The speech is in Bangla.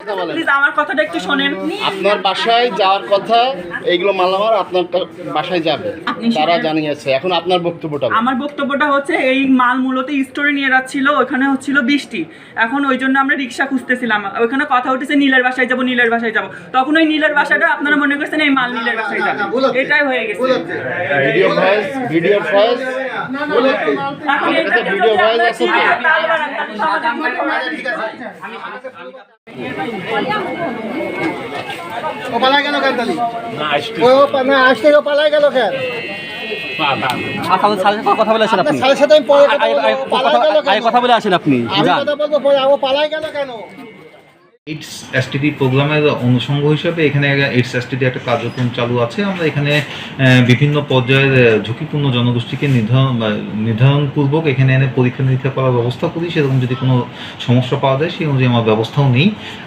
কথা বলেন। প্লিজ আমার কথাটা একটু শোনেন। আপনার বাসায় যাওয়ার কথা এইগুলো মালামাল আপনার বাসায় যাবে। তারা জানিয়েছে। এখন আপনার বক্তব্যটা আমার বক্তব্যটা হচ্ছে এই মাল মূলত স্টোরে নিয়ে যাচ্ছিল ওখানে হচ্ছিল বৃষ্টি। এখন ওই জন্য আমরা রিক্সা খুঁজতেছিলাম। ওইখানে কথা উঠেছে নীলের বাসায় যাব নীলের বাসায় যাব। তখন ওই নীলের বাসাটা আপনারা মনে করছেন এই মাল নীলের বাসায় যাবে। এটাই হয়ে গেছে। ভিডিও ভয়েস ভিডিও ভয়েস ও পালাই গেল কেন তালি? না আসতে ও পালাই গেল কেন? কথা বলে আসেন আপনি। কথা বলব, পালাই গেল কথা- কথা বলে আসেন আপনি। কথা বলব পরে। ও পালাই গেল কেন? এইডস এসটিডি প্রোগ্রামের অনুষঙ্গ হিসেবে এখানে এইডস এসটিডি একটা কার্যক্রম চালু আছে। আমরা এখানে বিভিন্ন পর্যায়ের ঝুঁকিপূর্ণ জনগোষ্ঠীকে নির্ধারণ নির্ধারণপূর্বক এখানে এনে পরীক্ষা নিরীক্ষা করার ব্যবস্থা করি। সেরকম যদি কোনো সমস্যা পাওয়া যায়, সেই অনুযায়ী আমার ব্যবস্থাও নেই।